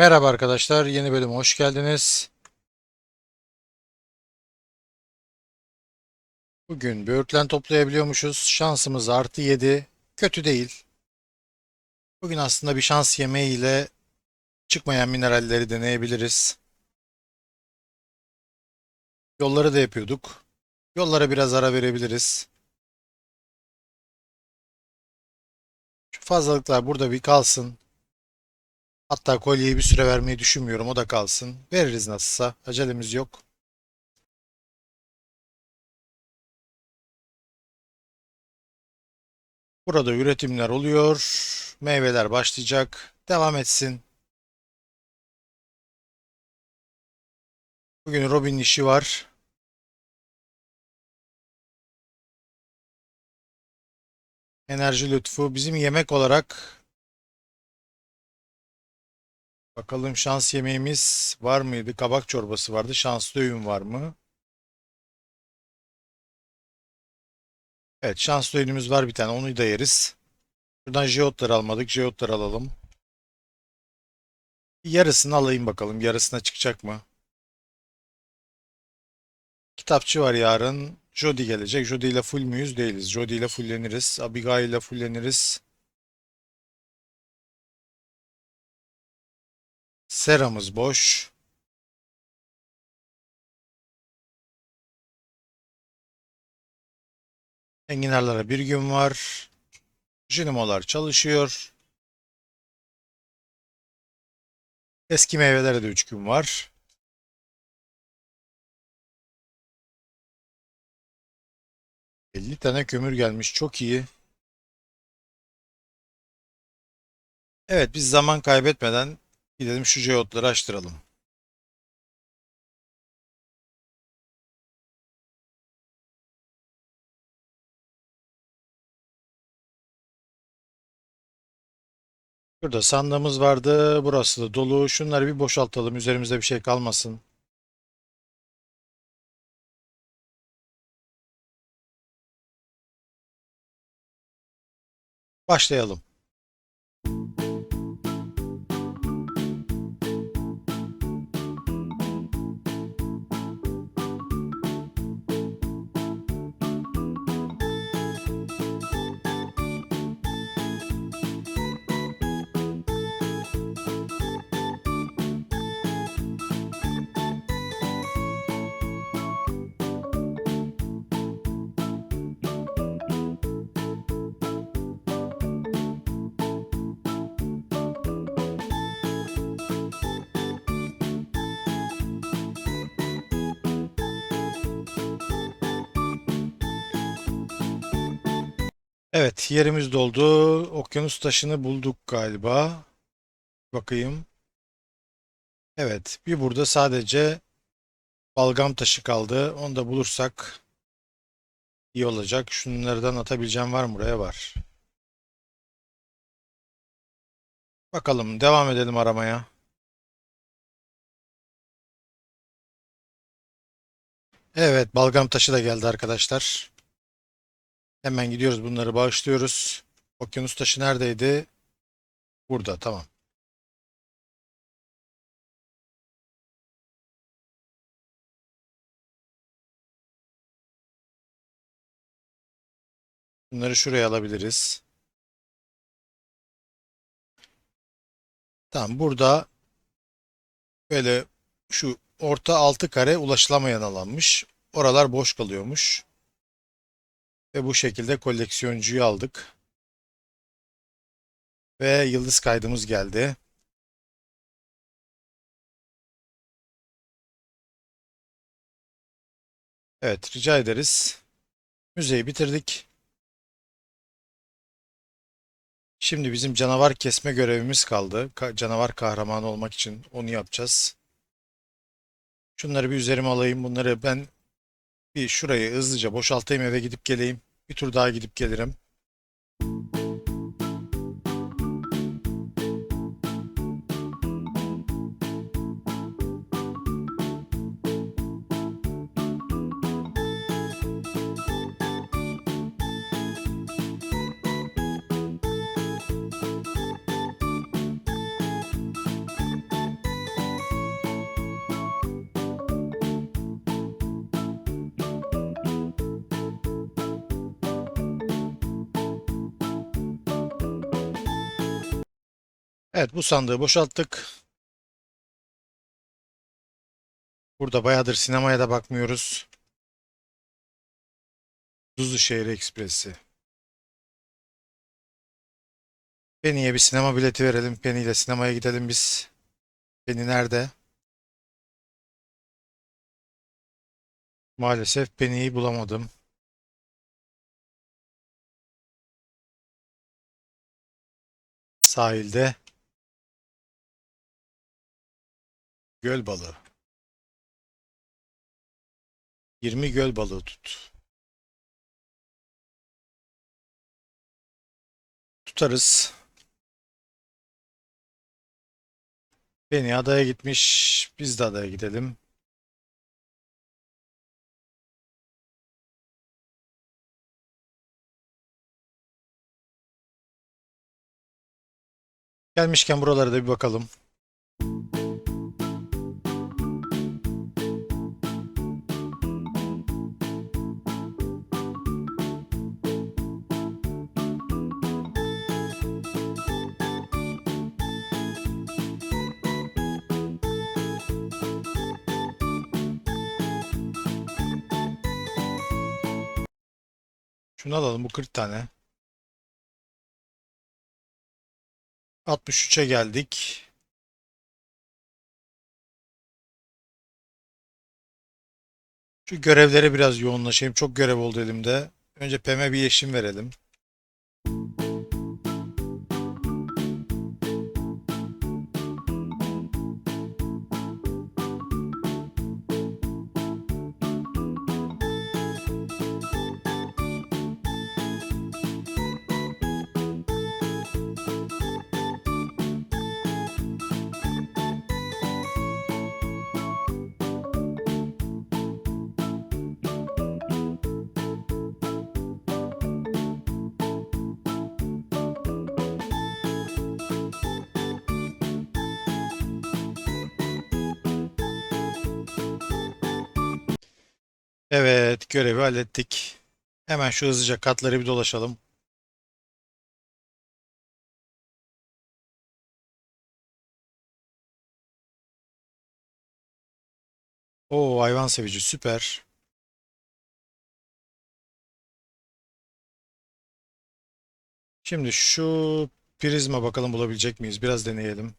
Merhaba arkadaşlar, yeni bölüme hoş geldiniz. Bugün böğürtlen toplayabiliyormuşuz. Şansımız artı 7. Kötü değil. Bugün aslında bir şans yemeği ile çıkmayan mineralleri deneyebiliriz. Yolları da yapıyorduk. Yollara biraz ara verebiliriz. Şu fazlalıklar burada bir kalsın. Hatta kolyeyi bir süre vermeyi düşünmüyorum. O da kalsın. Veririz nasılsa. Acelemiz yok. Burada üretimler oluyor. Meyveler başlayacak. Devam etsin. Bugün Robin işi var. Enerji lütfu. Bizim yemek olarak Bakalım şans yemeğimiz var mıydı? Kabak çorbası vardı. Şanslı öğün var mı? Evet, şanslı öğünümüz var bir tane. Onu da yeriz. Şuradan jeotları almadık. Jeotları alalım. Yarısını alayım bakalım. Yarısına çıkacak mı? Kitapçı var yarın. Jody gelecek. Jody ile full müyüz? Değiliz. Jody ile fulleniriz. Abigail ile fulleniriz. Seramız boş. Enginarlara bir gün var. Jinimolar çalışıyor. Eski meyvelere de 3 gün var. ...50 tane kömür gelmiş. Çok iyi. Evet biz zaman kaybetmeden gidelim şu jeotları açtıralım. Burada sandığımız vardı. Burası da dolu. Şunları bir boşaltalım. Üzerimizde bir şey kalmasın. Başlayalım. Evet, yerimiz doldu. Okyanus taşını bulduk galiba. Bakayım. Evet, bir burada sadece balgam taşı kaldı. Onu da bulursak iyi olacak. Şunlardan atabileceğim var mı buraya? Var. Bakalım, devam edelim aramaya. Evet, balgam taşı da geldi arkadaşlar. Hemen gidiyoruz bunları bağışlıyoruz. Okyanus taşı neredeydi? Burada tamam. Bunları şuraya alabiliriz. Tamam burada böyle şu orta altı kare ulaşılamayan alanmış. Oralar boş kalıyormuş. Ve bu şekilde koleksiyoncuyu aldık. Ve yıldız kaydımız geldi. Evet rica ederiz. Müzeyi bitirdik. Şimdi bizim canavar kesme görevimiz kaldı. Ka canavar kahramanı olmak için onu yapacağız. Şunları bir üzerime alayım. Bunları ben bir şurayı hızlıca boşaltayım eve gidip geleyim. Bir tur daha gidip gelirim. Evet bu sandığı boşalttık. Burada bayağıdır sinemaya da bakmıyoruz. Tuzluşehir Ekspresi. Penny'e bir sinema bileti verelim. Penny ile sinemaya gidelim biz. Penny nerede? Maalesef Penny'yi bulamadım. Sahilde. Göl balığı. 20 göl balığı tut. Tutarız. Penny adaya gitmiş. Biz de adaya gidelim. Gelmişken buralara da bir bakalım. Şunu alalım bu 40 tane. 63'e geldik. Şu görevlere biraz yoğunlaşayım. Çok görev oldu elimde. Önce Pem'e bir yeşim verelim. Evet, görevi hallettik. Hemen şu hızlıca katları bir dolaşalım. Oo, hayvan sevici süper. Şimdi şu prizma bakalım bulabilecek miyiz? Biraz deneyelim.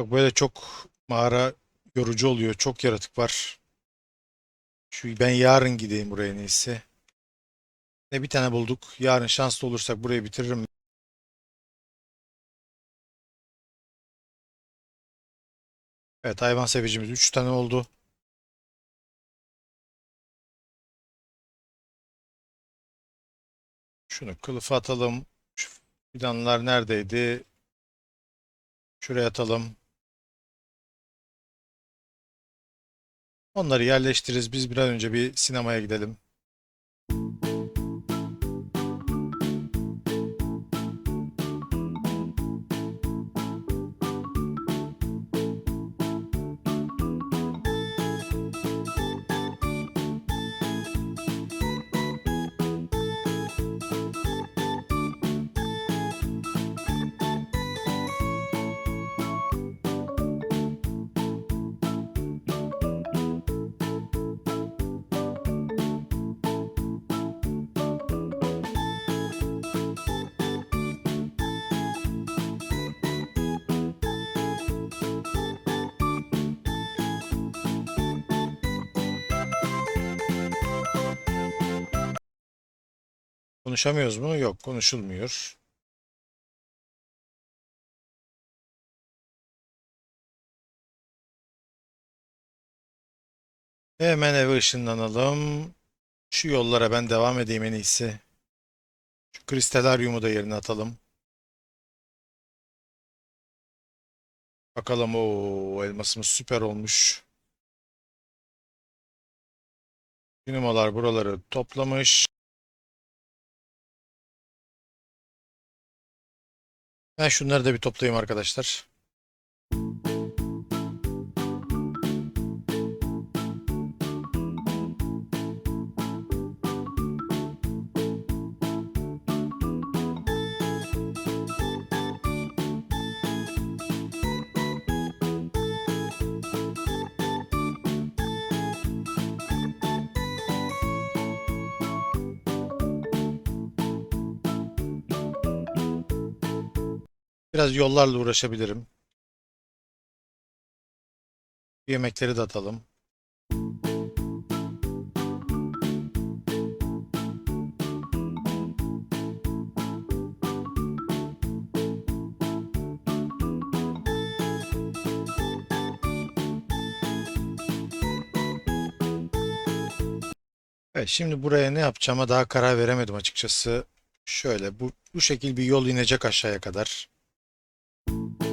Yok böyle çok mağara yorucu oluyor. Çok yaratık var. Şu ben yarın gideyim buraya iyisi. Ne bir tane bulduk. Yarın şanslı olursak burayı bitiririm. Evet hayvan sevicimiz 3 tane oldu. Şunu kılıfa atalım. Şu fidanlar neredeydi? Şuraya atalım. Onları yerleştiririz. Biz bir an önce bir sinemaya gidelim. Konuşamıyoruz mu? Yok, konuşulmuyor. Hemen eve ışınlanalım. Şu yollara ben devam edeyim en iyisi. Şu kristalaryumu da yerine atalım. Bakalım o elmasımız süper olmuş. Dinamolar buraları toplamış. Ben şunları da bir toplayayım arkadaşlar. Biraz yollarla uğraşabilirim. Yemekleri de atalım. Evet, şimdi buraya ne yapacağıma daha karar veremedim açıkçası. Şöyle bu bu şekil bir yol inecek aşağıya kadar. you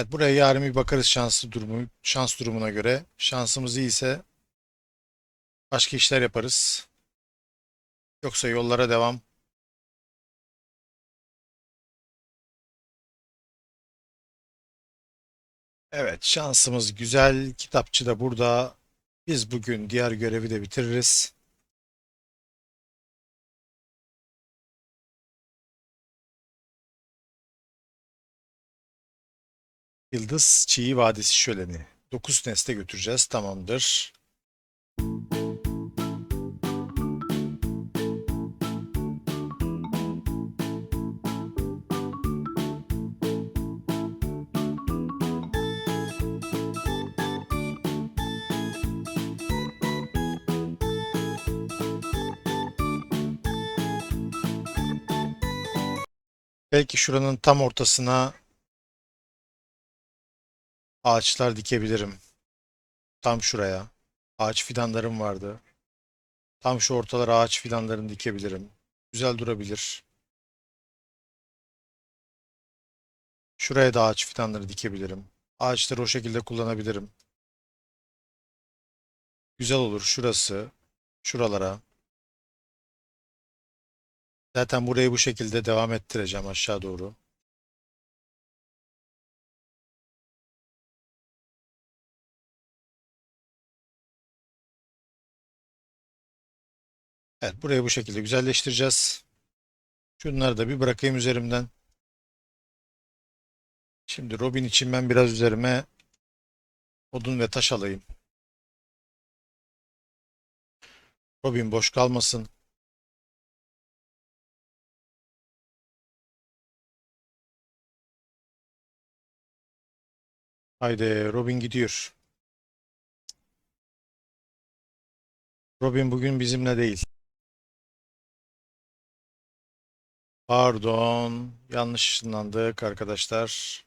Evet, buraya yarın bir bakarız şanslı durumu, şans durumuna göre. Şansımız iyiyse başka işler yaparız. Yoksa yollara devam. Evet, şansımız güzel. Kitapçı da burada. Biz bugün diğer görevi de bitiririz. Yıldız Çiğ Vadisi Şöleni. 9 nesle götüreceğiz. Tamamdır. Belki şuranın tam ortasına ağaçlar dikebilirim. Tam şuraya. Ağaç fidanlarım vardı. Tam şu ortalara ağaç fidanlarını dikebilirim. Güzel durabilir. Şuraya da ağaç fidanları dikebilirim. Ağaçları o şekilde kullanabilirim. Güzel olur şurası. Şuralara. Zaten burayı bu şekilde devam ettireceğim aşağı doğru. Evet, burayı bu şekilde güzelleştireceğiz. Şunları da bir bırakayım üzerimden. Şimdi Robin için ben biraz üzerime odun ve taş alayım. Robin boş kalmasın. Haydi Robin gidiyor. Robin bugün bizimle değil. Pardon. Yanlış ışınlandık arkadaşlar.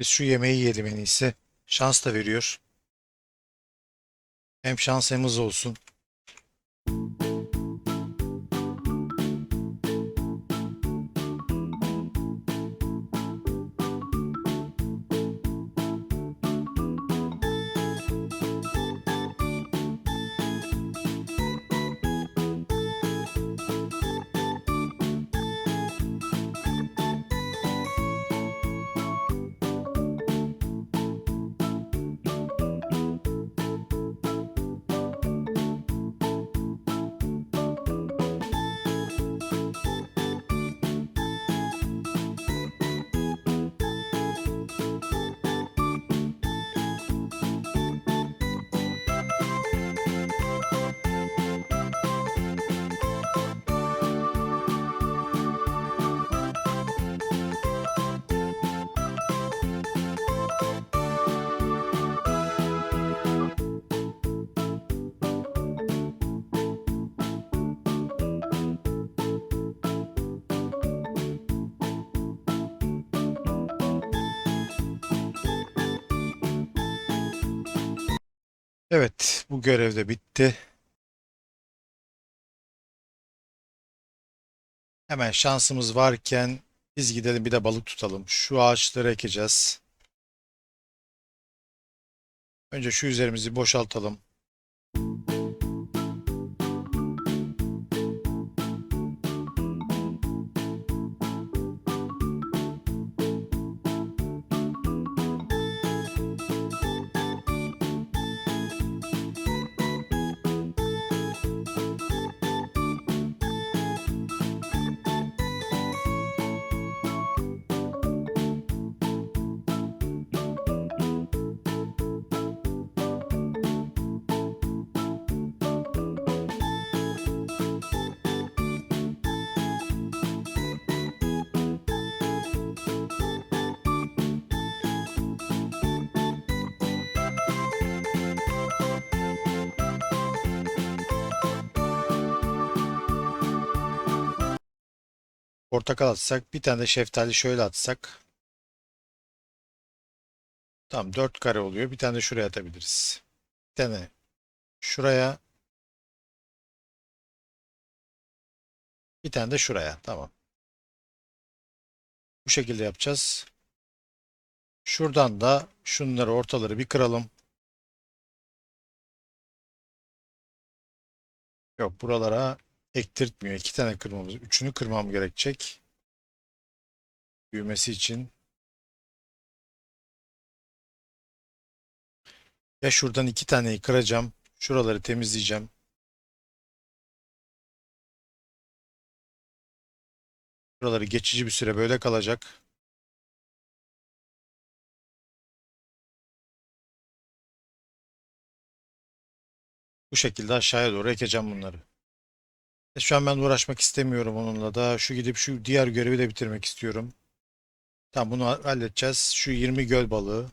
Biz şu yemeği yiyelim en iyisi. Şans da veriyor. Hem şans hem hız olsun. Evet, bu görev de bitti. Hemen şansımız varken biz gidelim bir de balık tutalım. Şu ağaçları ekeceğiz. Önce şu üzerimizi boşaltalım. Portakal atsak, bir tane de şeftali şöyle atsak. Tamam 4 kare oluyor. Bir tane de şuraya atabiliriz. Bir tane şuraya. Bir tane de şuraya. Tamam. Bu şekilde yapacağız. Şuradan da şunları ortaları bir kıralım. Yok buralara ektirtmiyor. İki tane kırmamız. Üçünü kırmam gerekecek. Büyümesi için. Ya şuradan iki taneyi kıracağım. Şuraları temizleyeceğim. Şuraları geçici bir süre böyle kalacak. Bu şekilde aşağıya doğru ekeceğim bunları. E, Şu an ben uğraşmak istemiyorum onunla da. Şu gidip şu diğer görevi de bitirmek istiyorum. Tamam bunu ha- halledeceğiz. Şu 20 göl balığı.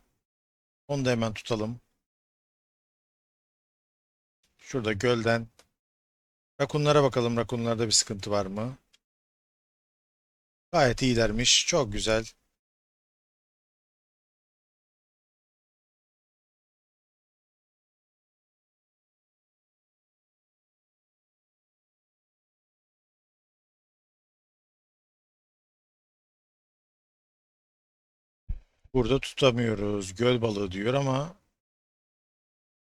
Onu da hemen tutalım. Şurada gölden. Rakunlara bakalım. Rakunlarda bir sıkıntı var mı? Gayet iyilermiş. Çok güzel. Burada tutamıyoruz. Göl balığı diyor ama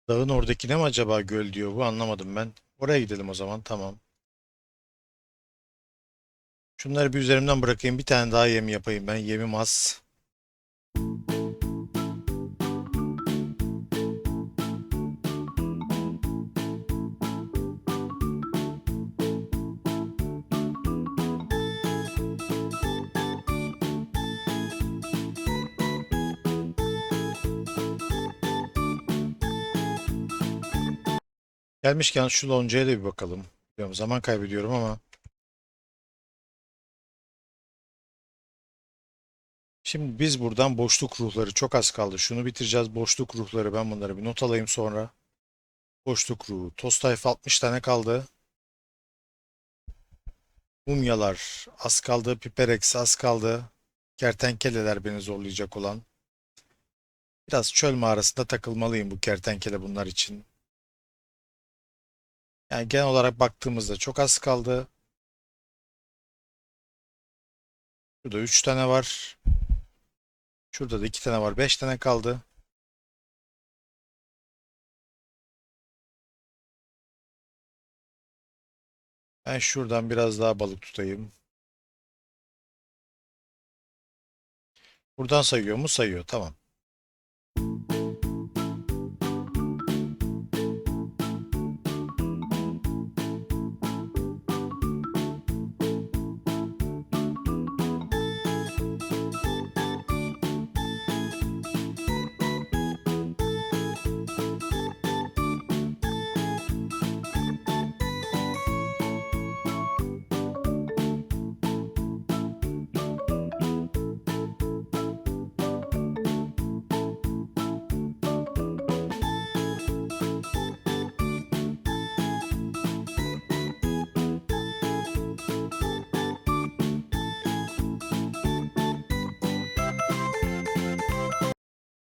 dağın oradakine mi acaba göl diyor bu anlamadım ben. Oraya gidelim o zaman. Tamam. Şunları bir üzerimden bırakayım. Bir tane daha yem yapayım ben. Yemim az. Gelmişken şu loncaya da bir bakalım. Biliyorum zaman kaybediyorum ama. Şimdi biz buradan boşluk ruhları çok az kaldı. Şunu bitireceğiz. Boşluk ruhları ben bunları bir not alayım sonra. Boşluk ruhu. Toz tayfa 60 tane kaldı. Mumyalar az kaldı. Piperex az kaldı. Kertenkeleler beni zorlayacak olan. Biraz çöl mağarasında takılmalıyım bu kertenkele bunlar için. Yani genel olarak baktığımızda çok az kaldı. Şurada 3 tane var. Şurada da 2 tane var. 5 tane kaldı. Ben şuradan biraz daha balık tutayım. Buradan sayıyor mu? Sayıyor. Tamam.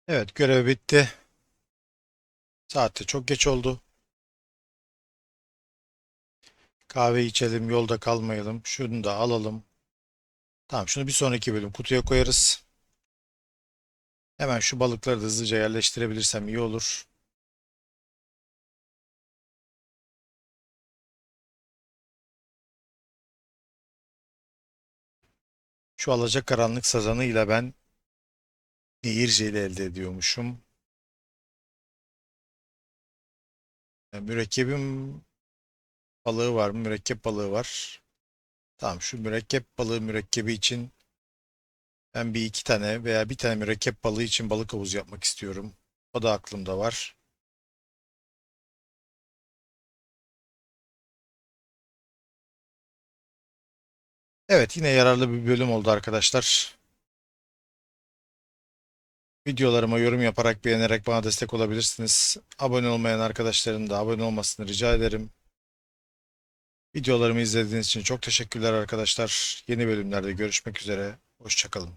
Evet görev bitti. Saatte çok geç oldu. Kahve içelim, yolda kalmayalım. Şunu da alalım. Tamam, şunu bir sonraki bölüm kutuya koyarız. Hemen şu balıkları da hızlıca yerleştirebilirsem iyi olur. Şu alacakaranlık sazanıyla ben Nehirceli elde ediyormuşum. E, mürekkebim balığı var mı? Mürekkep balığı var. Tamam şu mürekkep balığı mürekkebi için ben bir iki tane veya bir tane mürekkep balığı için balık havuzu yapmak istiyorum. O da aklımda var. Evet yine yararlı bir bölüm oldu arkadaşlar. Videolarıma yorum yaparak beğenerek bana destek olabilirsiniz. Abone olmayan arkadaşların da abone olmasını rica ederim. Videolarımı izlediğiniz için çok teşekkürler arkadaşlar. Yeni bölümlerde görüşmek üzere. Hoşçakalın.